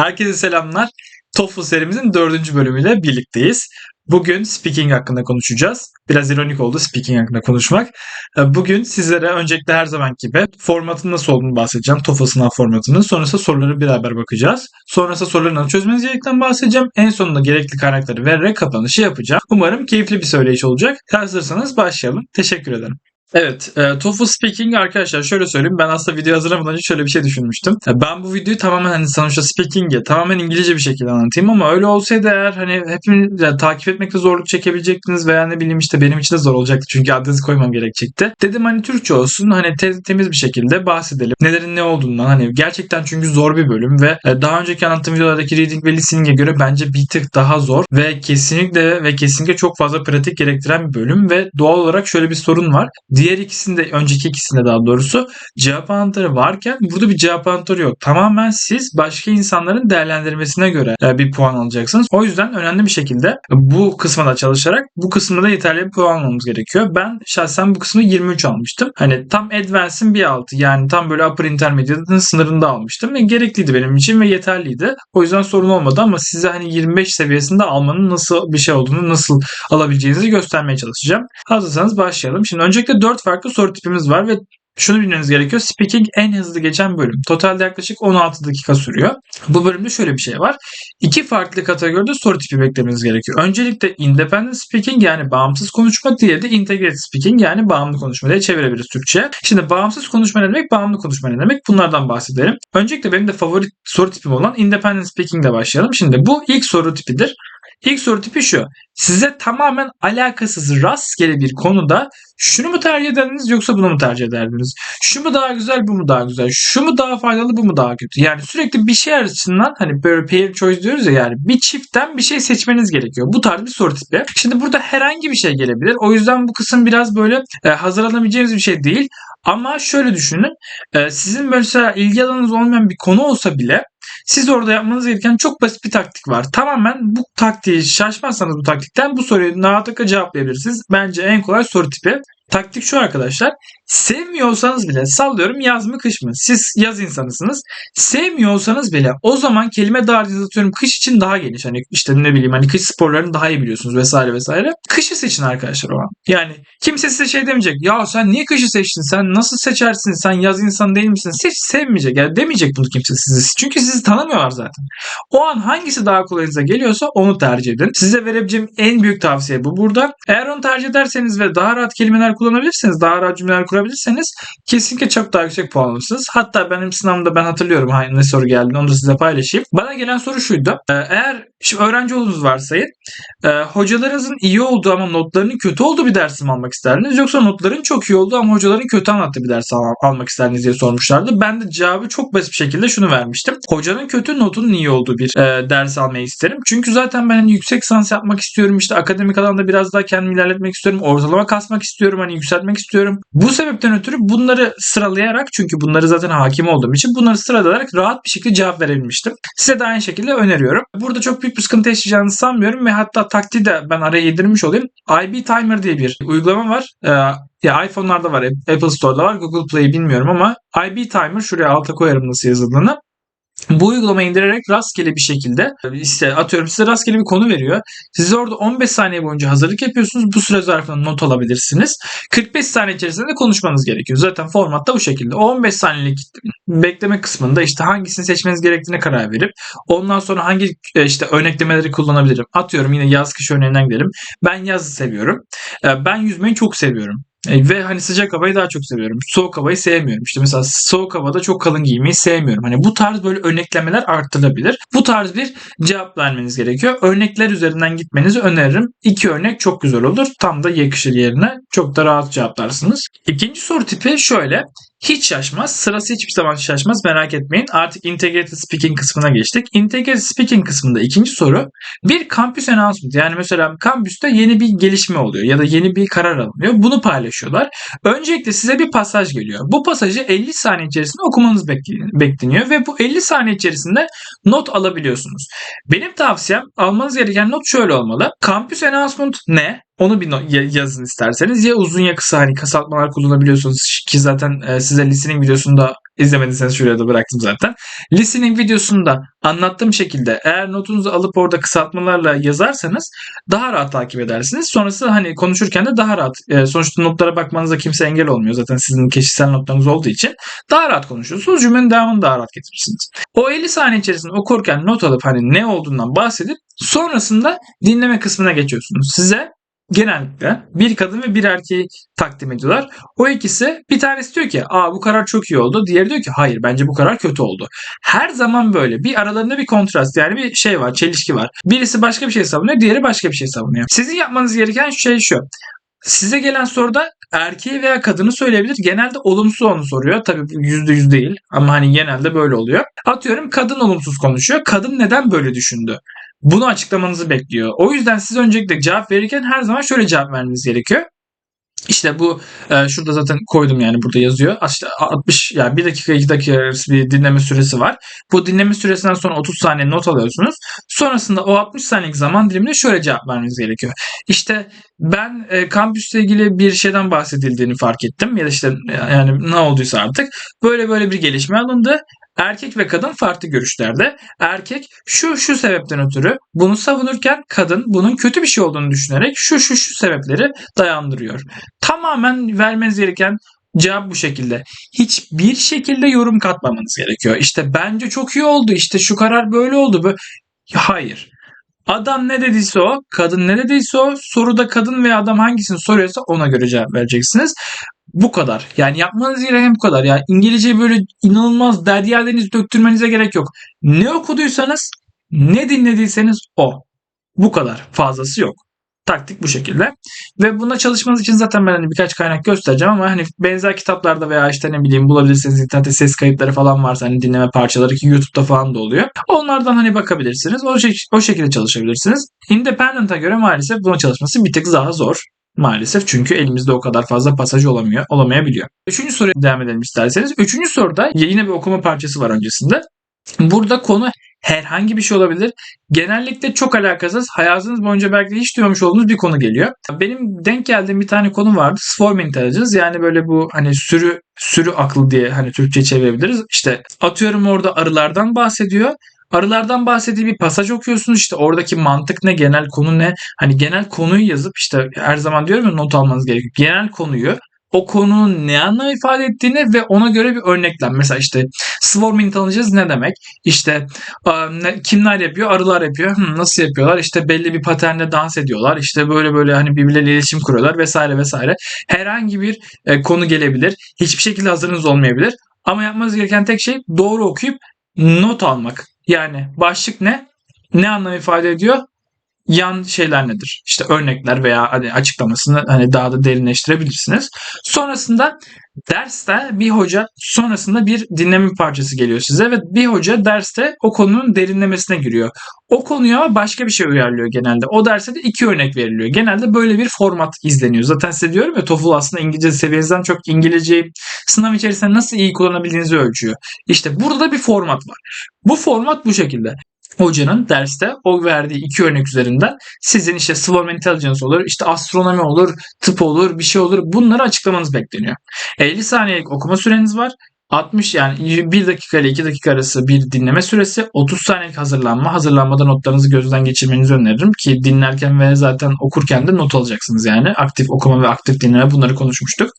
Herkese selamlar. TOEFL serimizin dördüncü bölümüyle birlikteyiz. Bugün speaking hakkında konuşacağız. Biraz ironik oldu speaking hakkında konuşmak. Ee, Bugün sizlere öncelikle her zaman gibi formatın nasıl olduğunu bahsedeceğim. TOEFL sınav formatının. Sonrasında soruları beraber bakacağız. Sonrasında soruları nasıl çözmeniz gerektiğinden bahsedeceğim. En sonunda gerekli kaynakları vererek kapanışı yapacağım. Umarım keyifli bir söyleyiş olacak. Hazırsanız başlayalım. Teşekkür ederim. Evet, e, TOEFL Speaking arkadaşlar şöyle söyleyeyim. Ben aslında video hazırlamadan önce şöyle bir şey düşünmüştüm. E, Ben bu videoyu tamamen hani sonuçta speaking'e tamamen İngilizce bir şekilde anlatayım ama öyle olsaydı eğer hani hepiniz yani, takip etmekte zorluk çekebilecektiniz veya ne bileyim işte benim için de zor olacaktı çünkü adresi koymam gerekecekti. Dedim hani Türkçe olsun hani te- temiz bir şekilde bahsedelim. Nelerin ne olduğundan hani gerçekten çünkü zor bir bölüm ve e, daha önceki anlattığım videolardaki reading ve listening'e göre bence bir tık daha zor ve kesinlikle ve kesinlikle çok fazla pratik gerektiren bir bölüm ve doğal olarak şöyle bir sorun var. Diğer ikisinde, önceki ikisinde daha doğrusu cevap anahtarı varken burada bir cevap anahtarı yok. Tamamen siz başka insanların değerlendirmesine göre e, bir puan alacaksınız. O yüzden önemli bir şekilde bu kısma da çalışarak bu kısmında da yeterli bir puan almamız gerekiyor. Ben şahsen bu kısmı 23 almıştım. Hani tam Advance'in bir altı yani tam böyle Upper Intermediate'ın sınırında almıştım ve gerekliydi benim için ve yeterliydi. O yüzden sorun olmadı ama size hani 25 seviyesinde almanın nasıl bir şey olduğunu nasıl alabileceğinizi göstermeye çalışacağım. Hazırsanız başlayalım. Şimdi öncelikle 4 farklı soru tipimiz var ve şunu bilmeniz gerekiyor. Speaking en hızlı geçen bölüm. Totalde yaklaşık 16 dakika sürüyor. Bu bölümde şöyle bir şey var. İki farklı kategoride soru tipi beklemeniz gerekiyor. Öncelikle independent speaking yani bağımsız konuşma, diğeri de integrated speaking yani bağımlı konuşma diye çevirebiliriz Türkçe. Şimdi bağımsız konuşma ne demek, bağımlı konuşma ne demek? Bunlardan bahsedelim. Öncelikle benim de favori soru tipim olan independent speaking ile başlayalım. Şimdi bu ilk soru tipidir. İlk soru tipi şu. Size tamamen alakasız rastgele bir konuda şunu mu tercih ederdiniz yoksa bunu mu tercih ederdiniz? Şu mu daha güzel bu mu daha güzel? Şu mu daha faydalı bu mu daha kötü? Yani sürekli bir şey açısından hani böyle pair choice diyoruz ya yani bir çiftten bir şey seçmeniz gerekiyor. Bu tarz bir soru tipi. Şimdi burada herhangi bir şey gelebilir. O yüzden bu kısım biraz böyle e, hazırlanabileceğiniz bir şey değil. Ama şöyle düşünün. E, sizin mesela ilgi alanınız olmayan bir konu olsa bile siz orada yapmanız gereken çok basit bir taktik var. Tamamen bu taktiği şaşmazsanız bu taktikten bu soruyu rahatlıkla cevaplayabilirsiniz. Bence en kolay soru tipi. Taktik şu arkadaşlar. Sevmiyorsanız bile sallıyorum yaz mı kış mı? Siz yaz insanısınız. Sevmiyorsanız bile o zaman kelime dağarcığınızı atıyorum kış için daha geniş. Hani işte ne bileyim hani kış sporlarını daha iyi biliyorsunuz vesaire vesaire. Kışı seçin arkadaşlar o an. Yani kimse size şey demeyecek. Ya sen niye kışı seçtin? Sen nasıl seçersin? Sen yaz insanı değil misin? Hiç sevmeyecek. Yani demeyecek bunu kimse sizi. Çünkü sizi tanımıyorlar zaten. O an hangisi daha kolayınıza geliyorsa onu tercih edin. Size verebileceğim en büyük tavsiye bu burada. Eğer onu tercih ederseniz ve daha rahat kelimeler kullanabilirseniz, daha rahat cümleler kurabilirseniz kesinlikle çok daha yüksek puan alırsınız. Hatta benim sınavımda ben hatırlıyorum hangi ne soru geldi onu da size paylaşayım. Bana gelen soru şuydu. Ee, Eğer şimdi öğrenci olduğunuzu varsayın. E, hocalarınızın iyi olduğu ama notlarının kötü olduğu bir dersi mi almak isterdiniz? Yoksa notların çok iyi olduğu ama hocaların kötü anlattığı bir ders al- almak isterdiniz diye sormuşlardı. Ben de cevabı çok basit bir şekilde şunu vermiştim. Hocanın kötü notunun iyi olduğu bir e, ders almayı isterim. Çünkü zaten ben hani yüksek sans yapmak istiyorum. İşte akademik alanda biraz daha kendimi ilerletmek istiyorum. Ortalama kasmak istiyorum. Hani yükseltmek istiyorum. Bu sebepten ötürü bunları sıralayarak çünkü bunları zaten hakim olduğum için bunları sıralayarak rahat bir şekilde cevap verebilmiştim. Size de aynı şekilde öneriyorum. Burada çok büyük bir sıkıntı yaşayacağınızı sanmıyorum ve hatta taktiği de ben araya yedirmiş olayım. IB Timer diye bir uygulama var. Ee, ya iPhone'larda var, Apple Store'da var, Google Play bilmiyorum ama IB Timer şuraya alta koyarım nasıl yazıldığını. Bu uygulamayı indirerek rastgele bir şekilde işte atıyorum size rastgele bir konu veriyor. Siz orada 15 saniye boyunca hazırlık yapıyorsunuz. Bu süre zarfında not alabilirsiniz. 45 saniye içerisinde de konuşmanız gerekiyor. Zaten format da bu şekilde. O 15 saniyelik bekleme kısmında işte hangisini seçmeniz gerektiğine karar verip ondan sonra hangi e, işte örneklemeleri kullanabilirim. Atıyorum yine yaz kış örneğinden gidelim. Ben yazı seviyorum. E, Ben yüzmeyi çok seviyorum. E, Ve hani sıcak havayı daha çok seviyorum. Soğuk havayı sevmiyorum. İşte mesela soğuk havada çok kalın giymeyi sevmiyorum. Hani bu tarz böyle örneklemeler arttırılabilir. Bu tarz bir cevap vermeniz gerekiyor. Örnekler üzerinden gitmenizi öneririm. İki örnek çok güzel olur. Tam da yakışır yerine. Çok da rahat cevaplarsınız. İkinci soru tipi şöyle. Hiç şaşmaz. Sırası hiçbir zaman şaşmaz. Merak etmeyin. Artık Integrated Speaking kısmına geçtik. Integrated Speaking kısmında ikinci soru. Bir kampüs announcement. Yani mesela kampüste yeni bir gelişme oluyor ya da yeni bir karar alınıyor. Bunu paylaşıyorlar. Öncelikle size bir pasaj geliyor. Bu pasajı 50 saniye içerisinde okumanız bekle- bekleniyor ve bu 50 saniye içerisinde not alabiliyorsunuz. Benim tavsiyem almanız gereken not şöyle olmalı. Kampüs announcement ne? Onu bir yazın isterseniz. Ya uzun ya kısa hani kısaltmalar kullanabiliyorsunuz ki zaten e, size listening videosunda İzlemediyseniz şuraya da bıraktım zaten. Listening videosunda anlattığım şekilde eğer notunuzu alıp orada kısaltmalarla yazarsanız daha rahat takip edersiniz. Sonrasında hani konuşurken de daha rahat. e, sonuçta notlara bakmanıza kimse engel olmuyor. Zaten sizin kişisel notlarınız olduğu için daha rahat konuşuyorsunuz. Cümlenin devamını daha rahat getirirsiniz. O 50 saniye içerisinde okurken not alıp hani ne olduğundan bahsedip sonrasında dinleme kısmına geçiyorsunuz. Size genellikle bir kadın ve bir erkeği takdim ediyorlar. O ikisi bir tanesi diyor ki aa bu karar çok iyi oldu. Diğeri diyor ki hayır bence bu karar kötü oldu. Her zaman böyle bir aralarında bir kontrast yani bir şey var çelişki var. Birisi başka bir şey savunuyor diğeri başka bir şey savunuyor. Sizin yapmanız gereken şey şu. Size gelen soruda erkeği veya kadını söyleyebilir. Genelde olumsuz onu soruyor. Tabii bu yüzde yüz değil ama hani genelde böyle oluyor. Atıyorum kadın olumsuz konuşuyor. Kadın neden böyle düşündü? Bunu açıklamanızı bekliyor. O yüzden siz öncelikle cevap verirken her zaman şöyle cevap vermeniz gerekiyor. İşte bu e, şurada zaten koydum yani burada yazıyor. İşte 60 yani 1 dakika 2 dakika arası bir dinleme süresi var. Bu dinleme süresinden sonra 30 saniye not alıyorsunuz. Sonrasında o 60 saniyelik zaman diliminde şöyle cevap vermeniz gerekiyor. İşte ben e, kampüsle ilgili bir şeyden bahsedildiğini fark ettim ya da işte e, yani ne olduysa artık böyle böyle bir gelişme alındı. Erkek ve kadın farklı görüşlerde. Erkek şu şu sebepten ötürü bunu savunurken kadın bunun kötü bir şey olduğunu düşünerek şu şu şu sebepleri dayandırıyor. Tamamen vermeniz gereken cevap bu şekilde. Hiçbir şekilde yorum katmamanız gerekiyor. İşte bence çok iyi oldu. İşte şu karar böyle oldu. Hayır. Adam ne dediyse o, kadın ne dediyse o, soruda kadın veya adam hangisini soruyorsa ona göre cevap vereceksiniz. Bu kadar. Yani yapmanız gereken bu kadar. Yani İngilizceyi böyle inanılmaz derya deniz döktürmenize gerek yok. Ne okuduysanız, ne dinlediyseniz o. Bu kadar. Fazlası yok. Taktik bu şekilde. Ve buna çalışmanız için zaten ben hani birkaç kaynak göstereceğim ama hani benzer kitaplarda veya işte ne bileyim bulabilirsiniz internette ses kayıtları falan varsa hani dinleme parçaları ki YouTube'da falan da oluyor. Onlardan hani bakabilirsiniz. O, şek- o şekilde çalışabilirsiniz. Independent'a göre maalesef buna çalışması bir tık daha zor. Maalesef çünkü elimizde o kadar fazla pasaj olamıyor, olamayabiliyor. Üçüncü soruya devam edelim isterseniz. Üçüncü soruda yine bir okuma parçası var öncesinde. Burada konu herhangi bir şey olabilir. Genellikle çok alakasız, hayatınız boyunca belki de hiç duymamış olduğunuz bir konu geliyor. Benim denk geldiğim bir tane konu vardı. Swarm Intelligence yani böyle bu hani sürü sürü aklı diye hani Türkçe çevirebiliriz. İşte atıyorum orada arılardan bahsediyor. Arılardan bahsettiği bir pasaj okuyorsunuz işte oradaki mantık ne genel konu ne hani genel konuyu yazıp işte her zaman diyorum ya not almanız gerekiyor. Genel konuyu o konunun ne anlam ifade ettiğini ve ona göre bir örneklem. Mesela işte swarm intelligence ne demek? İşte e, kimler yapıyor? Arılar yapıyor. Hı, nasıl yapıyorlar? İşte belli bir paternle dans ediyorlar. İşte böyle böyle hani birbirleriyle iletişim kuruyorlar vesaire vesaire. Herhangi bir e, konu gelebilir. Hiçbir şekilde hazırınız olmayabilir. Ama yapmanız gereken tek şey doğru okuyup not almak. Yani başlık ne? Ne anlam ifade ediyor? Yan şeyler nedir? İşte örnekler veya hani açıklamasını hani daha da derinleştirebilirsiniz. Sonrasında derste bir hoca sonrasında bir dinleme parçası geliyor size ve bir hoca derste o konunun derinlemesine giriyor. O konuya başka bir şey uyarlıyor genelde. O derste de iki örnek veriliyor. Genelde böyle bir format izleniyor. Zaten size diyorum ya TOEFL aslında İngilizce seviyenizden çok İngilizceyi sınav içerisinde nasıl iyi kullanabildiğinizi ölçüyor. İşte burada bir format var. Bu format bu şekilde hocanın derste o verdiği iki örnek üzerinden sizin işte swarm intelligence olur, işte astronomi olur, tıp olur, bir şey olur. Bunları açıklamanız bekleniyor. 50 saniyelik okuma süreniz var. 60 yani 1 dakika ile 2 dakika arası bir dinleme süresi. 30 saniyelik hazırlanma. Hazırlanmada notlarınızı gözden geçirmenizi öneririm ki dinlerken ve zaten okurken de not alacaksınız yani. Aktif okuma ve aktif dinleme bunları konuşmuştuk.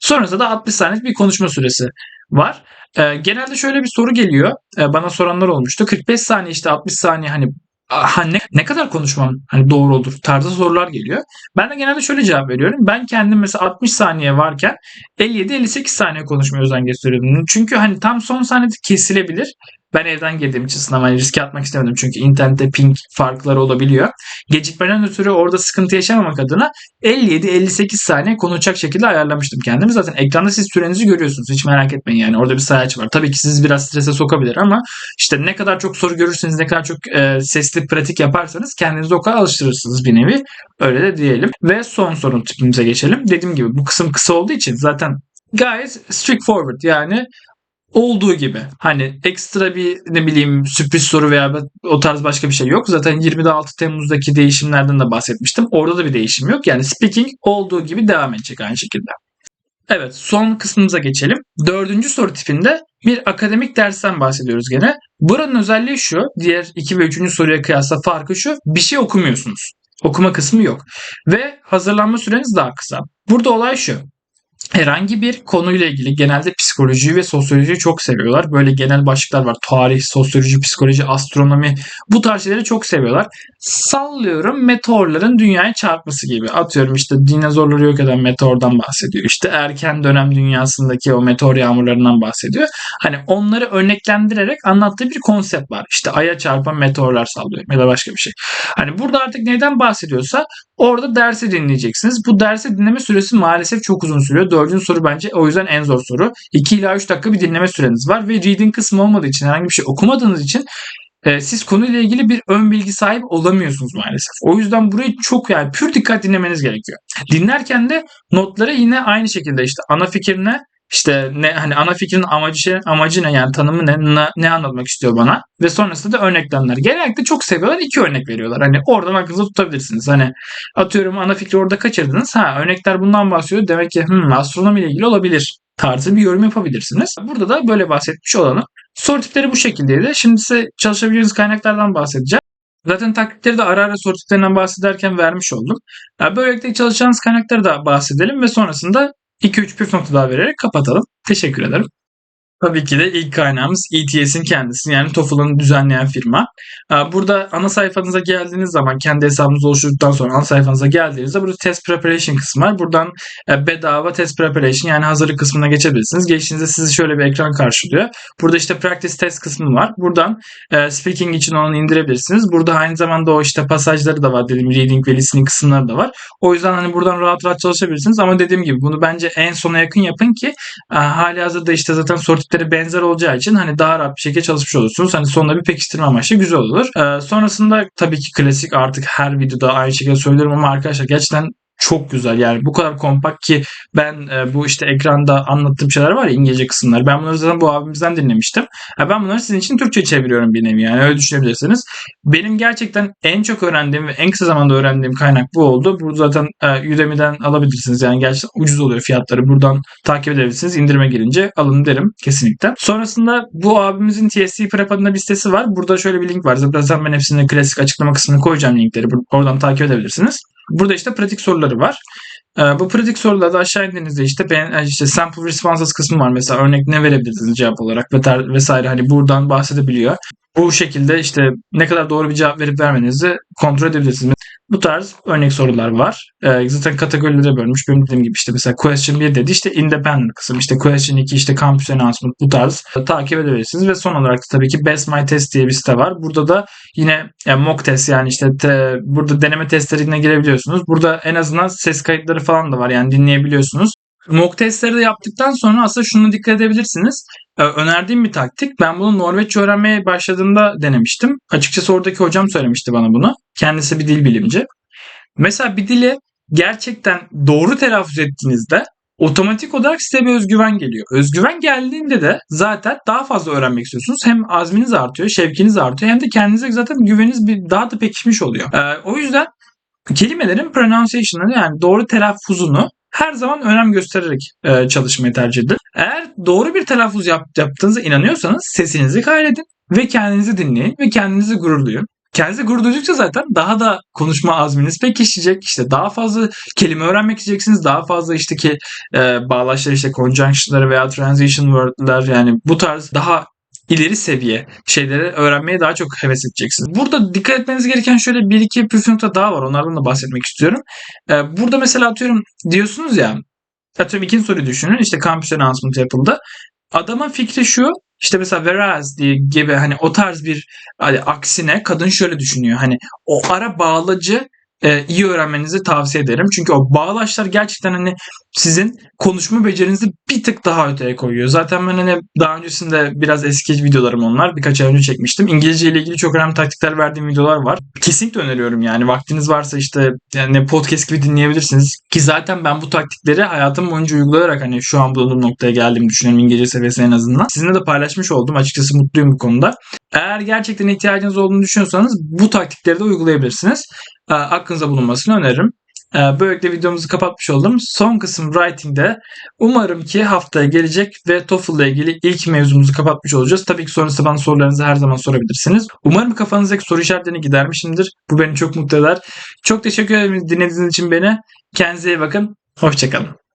Sonrasında da 60 saniyelik bir konuşma süresi var. E, genelde şöyle bir soru geliyor. E, bana soranlar olmuştu. 45 saniye işte 60 saniye hani ha, ne, ne kadar konuşmam hani doğru olur tarzı sorular geliyor. Ben de genelde şöyle cevap veriyorum. Ben kendim mesela 60 saniye varken 57-58 saniye konuşmaya özen gösteriyorum. Çünkü hani tam son saniyede kesilebilir. Ben evden girdiğim için sınava riske atmak istemedim. Çünkü internette ping farkları olabiliyor. Gecikmeden ötürü orada sıkıntı yaşamamak adına 57-58 saniye konuşacak şekilde ayarlamıştım kendimi. Zaten ekranda siz sürenizi görüyorsunuz. Hiç merak etmeyin yani. Orada bir sayaç var. Tabii ki sizi biraz strese sokabilir ama işte ne kadar çok soru görürseniz, ne kadar çok e, sesli pratik yaparsanız kendinizi o kadar alıştırırsınız bir nevi. Öyle de diyelim. Ve son sorun tipimize geçelim. Dediğim gibi bu kısım kısa olduğu için zaten gayet straightforward yani olduğu gibi. Hani ekstra bir ne bileyim sürpriz soru veya o tarz başka bir şey yok. Zaten 26 Temmuz'daki değişimlerden de bahsetmiştim. Orada da bir değişim yok. Yani speaking olduğu gibi devam edecek aynı şekilde. Evet son kısmımıza geçelim. Dördüncü soru tipinde bir akademik dersten bahsediyoruz gene. Buranın özelliği şu. Diğer 2 ve 3. soruya kıyasla farkı şu. Bir şey okumuyorsunuz. Okuma kısmı yok. Ve hazırlanma süreniz daha kısa. Burada olay şu herhangi bir konuyla ilgili genelde psikolojiyi ve sosyolojiyi çok seviyorlar. Böyle genel başlıklar var. Tarih, sosyoloji, psikoloji, astronomi bu tarz şeyleri çok seviyorlar. Sallıyorum meteorların dünyaya çarpması gibi. Atıyorum işte dinozorları yok eden meteordan bahsediyor. İşte erken dönem dünyasındaki o meteor yağmurlarından bahsediyor. Hani onları örneklendirerek anlattığı bir konsept var. İşte aya çarpan meteorlar sallıyorum ya da başka bir şey. Hani burada artık neyden bahsediyorsa orada dersi dinleyeceksiniz. Bu dersi dinleme süresi maalesef çok uzun sürüyor. Dördüncü soru bence o yüzden en zor soru. 2 ila 3 dakika bir dinleme süreniz var ve reading kısmı olmadığı için herhangi bir şey okumadığınız için e, siz konuyla ilgili bir ön bilgi sahip olamıyorsunuz maalesef. O yüzden burayı çok yani pür dikkat dinlemeniz gerekiyor. Dinlerken de notları yine aynı şekilde işte ana fikir ne, işte ne hani ana fikrin amacı şey, amacı ne yani tanımı ne, ne ne anlatmak istiyor bana ve sonrasında da örneklemler. Genellikle çok seviyorlar iki örnek veriyorlar. Hani oradan aklınızda tutabilirsiniz. Hani atıyorum ana fikri orada kaçırdınız. Ha örnekler bundan bahsediyor. Demek ki hmm, astronomi ile ilgili olabilir tarzı bir yorum yapabilirsiniz. Burada da böyle bahsetmiş olalım. Soru tipleri bu şekildeydi. Şimdi size çalışabileceğiniz kaynaklardan bahsedeceğim. Zaten taktikleri de ara ara soru tiplerinden bahsederken vermiş oldum. Yani böylelikle çalışacağınız kaynakları da bahsedelim ve sonrasında 2-3 püf nokta daha vererek kapatalım. Teşekkür ederim. Tabii ki de ilk kaynağımız ETS'in kendisi yani TOEFL'ın düzenleyen firma. Burada ana sayfanıza geldiğiniz zaman kendi hesabınızı oluşturduktan sonra ana sayfanıza geldiğinizde burada test preparation kısmı var. Buradan e, bedava test preparation yani hazırlık kısmına geçebilirsiniz. Geçtiğinizde sizi şöyle bir ekran karşılıyor. Burada işte practice test kısmı var. Buradan e, speaking için onu indirebilirsiniz. Burada aynı zamanda o işte pasajları da var dediğim reading ve listening kısımları da var. O yüzden hani buradan rahat rahat çalışabilirsiniz ama dediğim gibi bunu bence en sona yakın yapın ki e, hali hazırda işte zaten soru tipleri benzer olacağı için hani daha rahat bir şekilde çalışmış olursunuz. Hani sonunda bir pekiştirme amaçlı güzel olur. Ee, sonrasında tabii ki klasik artık her videoda aynı şekilde söylüyorum ama arkadaşlar gerçekten çok güzel yani bu kadar kompakt ki ben e, bu işte ekranda anlattığım şeyler var ya İngilizce kısımlar. Ben bunları zaten bu abimizden dinlemiştim. Ya ben bunları sizin için Türkçe çeviriyorum bir nevi yani öyle düşünebilirsiniz. Benim gerçekten en çok öğrendiğim ve en kısa zamanda öğrendiğim kaynak bu oldu. Bu zaten e, Udemy'den alabilirsiniz yani gerçekten ucuz oluyor fiyatları. Buradan takip edebilirsiniz. İndirime girince alın derim kesinlikle. Sonrasında bu abimizin TSC Prep adında bir sitesi var. Burada şöyle bir link var. Zaten ben hepsini klasik açıklama kısmına koyacağım linkleri. Oradan takip edebilirsiniz. Burada işte pratik soruları var. Ee, bu pratik sorularda aşağı indiğinizde işte e, işte sample responses kısmı var mesela örnek ne verebilirsiniz cevap olarak vesaire hani buradan bahsedebiliyor. Bu şekilde işte ne kadar doğru bir cevap verip vermenizi kontrol edebilirsiniz. Bu tarz örnek sorular var. Ee, zaten kategorilere bölmüş. Benim dediğim gibi işte mesela question 1 dedi işte independent kısım. işte question 2 işte campus announcement bu tarz takip edebilirsiniz. Ve son olarak da tabii ki Best My Test diye bir site var. Burada da yine yani mock test yani işte te, burada deneme testlerine girebiliyorsunuz. Burada en azından ses kayıtları falan da var yani dinleyebiliyorsunuz. Mock testleri de yaptıktan sonra aslında şunu dikkat edebilirsiniz. Önerdiğim bir taktik. Ben bunu Norveççe öğrenmeye başladığımda denemiştim. Açıkçası oradaki hocam söylemişti bana bunu. Kendisi bir dil bilimci. Mesela bir dili gerçekten doğru telaffuz ettiğinizde otomatik olarak size bir özgüven geliyor. Özgüven geldiğinde de zaten daha fazla öğrenmek istiyorsunuz. Hem azminiz artıyor, şevkiniz artıyor hem de kendinize zaten güveniniz bir daha da pekişmiş oluyor. Ee, o yüzden kelimelerin pronunciation'ını yani doğru telaffuzunu her zaman önem göstererek e, çalışmayı tercih edin. Eğer doğru bir telaffuz yap, yaptığınıza inanıyorsanız sesinizi kaydedin ve kendinizi dinleyin ve kendinizi gururlayın. Kendinizi gurur duydukça zaten daha da konuşma azminiz pekişecek. İşte daha fazla kelime öğrenmek isteyeceksiniz. Daha fazla işte ki e, bağlaçlar işte conjunction'ları veya transition word'lar yani bu tarz daha ileri seviye şeyleri öğrenmeye daha çok heves edeceksiniz. Burada dikkat etmeniz gereken şöyle bir iki püf nokta daha var. Onlardan da bahsetmek istiyorum. Ee, burada mesela atıyorum diyorsunuz ya atıyorum ikinci soruyu düşünün. İşte campus announcement yapıldı. Adamın fikri şu işte mesela whereas diye gibi hani o tarz bir hani aksine kadın şöyle düşünüyor. Hani o ara bağlacı e, iyi öğrenmenizi tavsiye ederim. Çünkü o bağlaçlar gerçekten hani sizin konuşma becerinizi bir tık daha öteye koyuyor. Zaten ben hani daha öncesinde biraz eski videolarım onlar. Birkaç ay önce çekmiştim. İngilizce ile ilgili çok önemli taktikler verdiğim videolar var. Kesinlikle öneriyorum yani. Vaktiniz varsa işte yani podcast gibi dinleyebilirsiniz. Ki zaten ben bu taktikleri hayatım boyunca uygulayarak hani şu an bulunduğum noktaya geldiğimi düşünüyorum İngilizce seviyesi en azından. Sizinle de paylaşmış oldum. Açıkçası mutluyum bu konuda. Eğer gerçekten ihtiyacınız olduğunu düşünüyorsanız bu taktikleri de uygulayabilirsiniz. Aklınıza bulunmasını öneririm. Ee, Böylelikle videomuzu kapatmış oldum. Son kısım writing'de umarım ki haftaya gelecek ve TOEFL ile ilgili ilk mevzumuzu kapatmış olacağız. Tabii ki sonrasında bana sorularınızı her zaman sorabilirsiniz. Umarım kafanızdaki soru işaretlerini gidermişimdir. Bu beni çok mutlu eder. Çok teşekkür ederim dinlediğiniz için beni. Kendinize iyi bakın. Hoşçakalın.